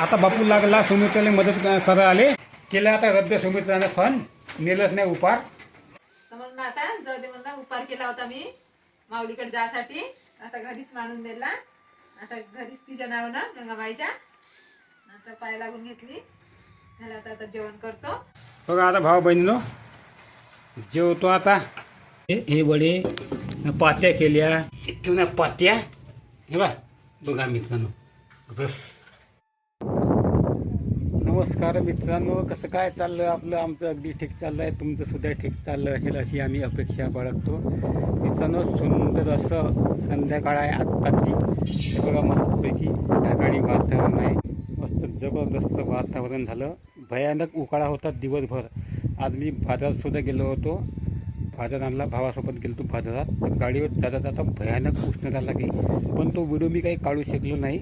आता बापू लागला सुमित्राला मदत करा आले. केलं आता रद्द सुमित्राने फन नेलंच नाही उपार तर मग ना आता जाऊ दे म्हणला उपार केला होता मी माऊलीकडे जासाठी आता घरीच मांडून दिला आता घरीच तिच्या नावानं गंगाबाईच्या. आता पाय लागून घेतली. झालं आता आता जेवण करतो. बघा आता भाऊ बहिणीनो जेवतो आता. हे हे वडे पात्या केल्या. इथून पात्या? हे बा बघा मित्रांनो. रस. नमस्कार मित्रांनो कसं काय चाललं आपलं? आमचं अगदी ठीक चाललं आहे तुमचं सुद्धा ठीक चाललं असेल अशी आम्ही अपेक्षा बाळगतो. मित्रांनो सुंदर असं संध्याकाळ आहे आत्ताची. हे बघा मस्तपैकी ढगाळी वातावरण आहे. मस्त जबरदस्त वातावरण झालं. भयानक उकाळा होता दिवसभर. आज मी बाजारसुद्धा गेलो होतो. बाजार आणला भावासोबत गेलो तो बाजारात. तर गाडीवर जाता जाता भयानक उष्णता लागली. पण तो व्हिडिओ मी काही काढू शकलो नाही.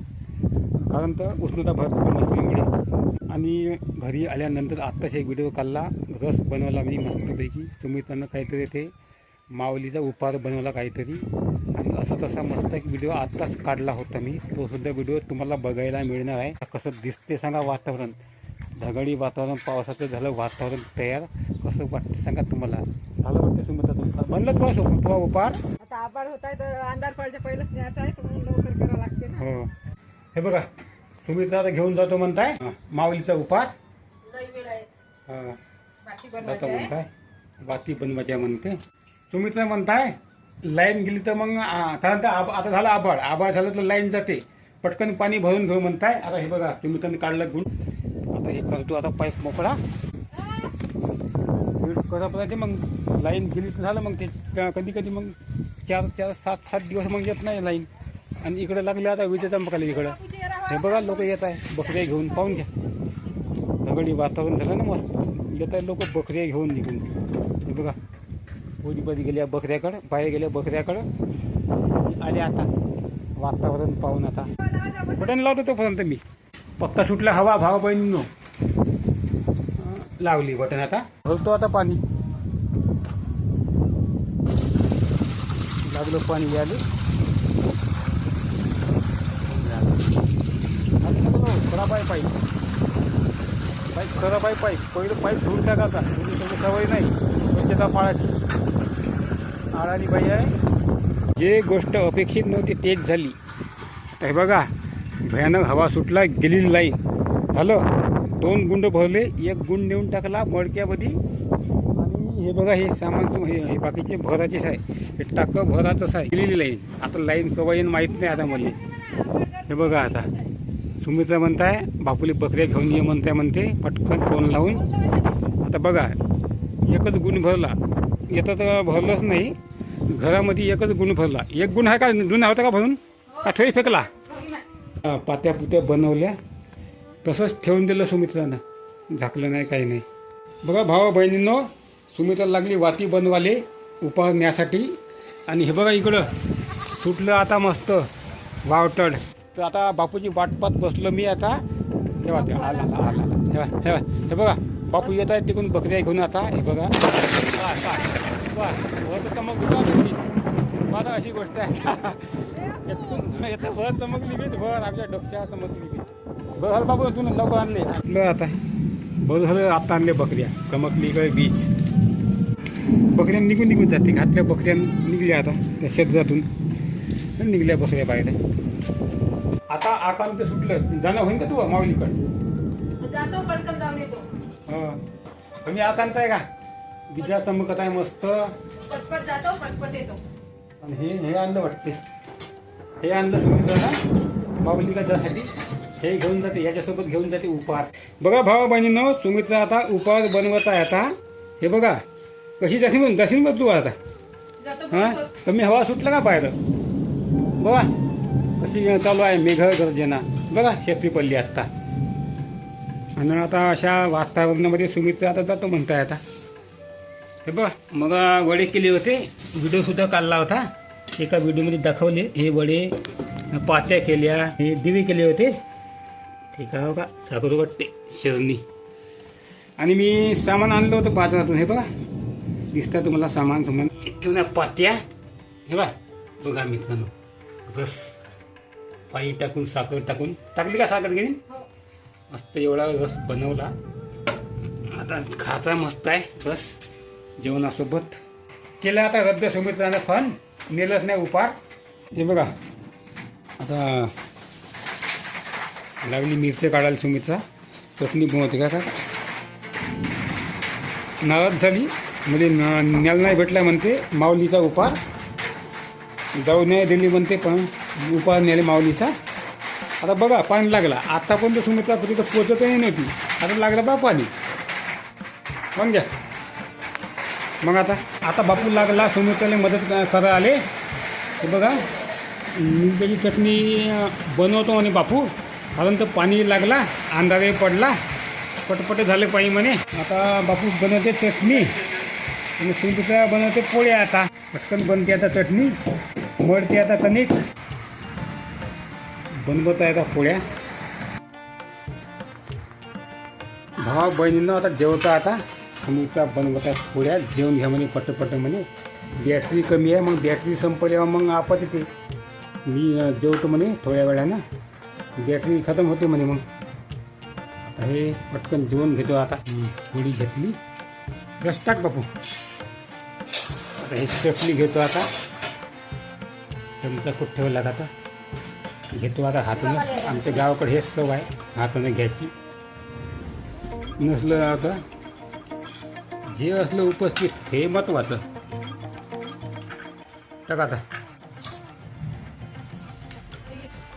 कारण तर उष्णता भरपूर नसल्यामुळे आणि घरी आल्यानंतर आत्ताच एक व्हिडिओ काढला. रस बनवला मी मस्तपैकी. सुमित्रानं काहीतरी ते माऊलीचा उपार बनवला काहीतरी. आणि असा तसा मस्त एक व्हिडिओ आत्ताच काढला होता मी. तो सुद्धा व्हिडिओ तुम्हाला बघायला मिळणार आहे. कसं दिसते सांगा वातावरण. ढगाळी वातावरण पावसाचं झालं वातावरण तयार. कसं वाटतं सांगा तुम्हाला. झालं वाटतं सुमित्रा तुमचा? बनलं तुझा उपार आता आबाळ होत आहे तर अंधार पडायच्या पहिलंच न्यायचं आहे तर म्हणून लवकर करावं लागते ना. हो. हे बघा. सुमित्रा आता घेऊन जातो म्हणताय? माऊलीचा वेळ आहे. हा. बाकी जातो म्हणताय? बाती बनवायच्या म्हणते. सुमित्रा म्हणताय लाईन गेली तर मग आ, कारण तर आब- आता झालं आभाळ. आभाळ झालं तर लाईन जाते. पटकन पाणी भरून घेऊ म्हणताय. आता हे बघा सुमित्राने काढलं गुण. आता हे करतो आता पाईप मोकळा. कसं पडायचे मग लाईन गेली तर झालं मग ते. कधी कधी मग चार चार सात सात दिवस मग येत नाही लाईन. आणि इकडे लागले आता विजेचा चमकाला इकडं. हे बघा लोक येत आहे बकऱ्या घेऊन पाहून घ्या. दगडी वातावरण झालं ना मस्त. येत आहे लोक बकऱ्या घेऊन निघून. हे बघा पोलीमध्ये गेल्या बकऱ्याकडं बाहेर गेल्या बकऱ्याकडं. आले आता वातावरण पाहून आता. बटन लावतो तोपर्यंत मी. पक्का सुटला हवा भाव बहिणीनो. लावली बटन आता. भरतो आता पाणी. लागलं पाणी यायला. खराब आहे पाईप. पाईप खराब आहे पाईप. पहिलं पाईप धुवून टाकायचा तुम्ही सगळी सवय नाही. स्वच्छता पाळायची. आळाली बाई आहे. जे गोष्ट अपेक्षित नव्हती तेच झाली. हे बघा भयानक हवा सुटला गेलेली लाईन. झालं. दोन गुंड भरले एक गुंड नेऊन टाकला मडक्यामध्ये. आणि हे बघा हे सामान हे हे बाकीचे भराचेच आहे. हे टाकं भराचंच आहे. गेलेली लाईन. आता लाईन कवा येईन माहीत नाही आता मला हे बघा आता. सुमित्रा म्हणताय बापूली बकऱ्या घेऊन ये म्हणताय म्हणते पटकन फोन लावून. आता बघा एकच गुण भरला. येतं तर भरलंच नाही. घरामध्ये एकच गुण भरला. एक गुण आहे का? जुना होता का भरून? का ठोई फेकला? पात्या पुत्या बनवल्या. तसंच ठेवून दिलं सुमित्रानं. झाकलं नाही काही नाही. बघा भावा बहिणींनो सुमित्रा लागली वाती बनवाले उपारण्यासाठी आणि हे बघा इकडं सुटलं आता मस्त. वावटड. तर आता बापूची वाट पाहत बसलो मी आता. तेव्हा ते आला आला आला. हे बघा, हे बघा, बापू येत आहेत तिकडून बकऱ्या घेऊन आता. हे बघा. पहा, वर तर चमक उठा तुम्हीच बघा अशी गोष्ट आहे येतून येतं भर चमकली बीच भर आमच्या डोक्या चमकली बीच बरं बापू तुम्ही लवकर आणले. बरं आता. बरं झालं आता आणले बकऱ्या. चमकली काय बीच बकऱ्या निघून निघून जाते. घातल्या बकऱ्या निघल्या आता त्या शेतातून निघल्या बकऱ्या बाहेर. आकांत सुटलं जाणं होईन का तू माऊलीकडे? जातो पटकन जाऊन येतो. हा. तुम्ही आकांत आहे का? विद्या चमकत आहे मस्त. पटपट जातो पटपट येतो. आणि हे हे आणलं वाटते हे आणलं तुम्ही ना माऊलीका जासाठी हे घेऊन जाते याच्यासोबत घेऊन जाते उपार बघा भावा बहिणीनं सुमित्रा आता उपार बनवत आहे आता. हे बघा कशी जाशील जाशील मग तू आता? हा? पटपट. कमी हवा सुटलं का बाहेर बघा. कशी चालू आहे मेघ गर्जना. बघा शेती पडली आत्ता. आणि आता अशा वातावरणामध्ये सुमित आता जातो म्हणताय आता. हे बघ मग वडे केले होते व्हिडिओ सुद्धा काढला होता. एका व्हिडिओमध्ये दाखवले हे वडे पात्या केल्या हे दिवे केले होते. ठीक आहे हो का साखर वाटते शिरणी. आणि मी सामान आणलं होतं बाजारातून हे बघा. दिसतं तुम्हाला सामान सामान. ठेवण्या पात्या. हे बघा बघा मित्रांनो. बस. पाणी टाकून साखर टाकून. टाकली का साखर घेईन हो. मस्त एवढा रस बनवला. आता खायचा मस्त आहे. रस जेवणासोबत. केलं आता रद्द सुमित्रानं फन. नेलंच नाही उपार हे बघा. आता लागली मिरची काढायला सुमित्रा चटणी बनवते का का नाराज झाली. म्हणजे न्याल नाही भेटला म्हणते. माऊलीचा उपार जाऊ नाही दिली म्हणते पण उपाय नेले माऊलीचा आता बघा पाणी लागला. आता पण तर सुमित्रा तिथं पोचतही नव्हती आता लागला बा पाणी. मग घ्या. मग आता आता बापू लागला सुमित्राला मदत करा आले. ते बघा मिरच्याची चटणी बनवतो म्हणे बापू. कारण तर पाणी लागला अंधारही पडला. पटपट झाले पाणी म्हणे. आता बापू बनवते चटणी. आणि सुमित्रा बनवते पोळ्या आता. पटकन बनते आता चटणी. मळते आता कणिक. बनवत आहेत पोळ्या. भावा बहिणीनं आता जेवता आता. सुमित्रा बनवत आहेत पोळ्या. जेवण घ्या म्हणे पटपट म्हणे. बॅटरी कमी आहे मग बॅटरी संपल्यावर मग आपत येते. मी जेवतो म्हणे थोड्या वेळानं. बॅटरी खतम होते म्हणे मग. आता हे पटकन जेवण घेतो आता. पोळी घेतली. रस टाक बापू. आता हे चटणी घेतो आता. चमचा कुठं ठेवला आता? घेतो आता हातानं. आमच्या गावाकडे हेच सव आहे. हातानं घ्यायची. नसलं आता जे असलं उपस्थित हे महत्वाचं. टाका आता.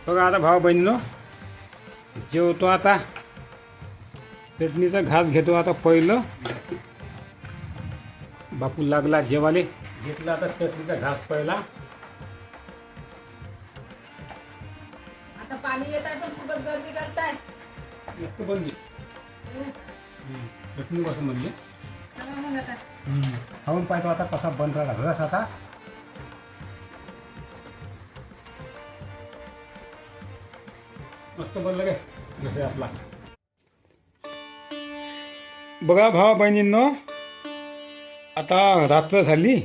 बघा आता भाऊ बहिणीनो जेवतो आता. चटणीचा घास घेतो आता पहिलं. बापू लागला जेवाले. घेतला आता चटणीचा घास पहिला. पाणी येत आहे पण खूपच गर्दी करताय आता. खाऊन पाहतो आता कसा बंद राहिला. रस आता. मस्त बनलं गे. जसे आपला. बघा भावा बहिणींनो आता रात्र झाली.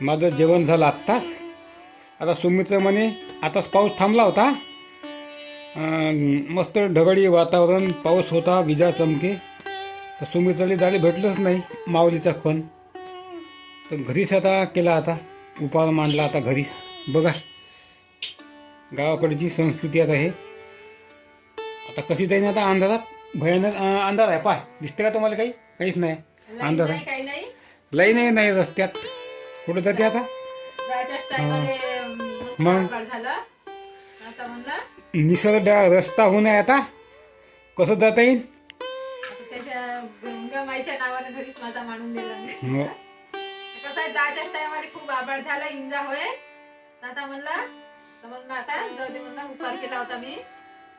माझं जेवण झालं आत्ताच. आता सुमित्र म्हणे आताच पाऊस थांबला होता. मस्त ढगडी वातावरण पाऊस होता विजा चमके. तर सुमित्राला जायला भेटलंच नाही माऊलीचा खण तर घरीच आता केला आता उपाय मांडला आता घरीच. बघा गावाकडची संस्कृती आता हे. आता कशी जाईन आता अंधारात? भयानक अंधार आहे पाय. दिसते का तुम्हाला काही? काहीच नाही. अंधार आहे. लई नाही नाही रस्त्यात. कुठं जाते आता? मग? निसर्ग रस्ता होऊन आहे आता. कसं जाता येईल? त्याच्या गंगा माईच्या नावानं घरीच माझा मांडून दिला मी. हो. कसं आहे टायमाला खूप आभाळ झाला इंजा होय. तर आता म्हणलं तर म्हणलं आता जाऊ दे म्हणलं उपार केला होता मी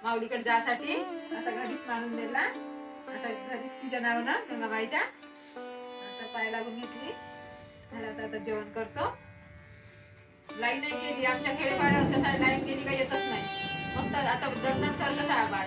माऊलीकडे जासाठी. आता घरीच मांडून दिला. आता घरीच तिच्या नावानं गंगाबाईच्या आता पाय लागून घेतली. झालं आता आता जेवण करतो. लाईन नाही गेली आमच्या खेडेपाड्यावर कसं आहे लाईन गेली का येतच नाही. मग आता दगदग कर कसं आहे बाळ.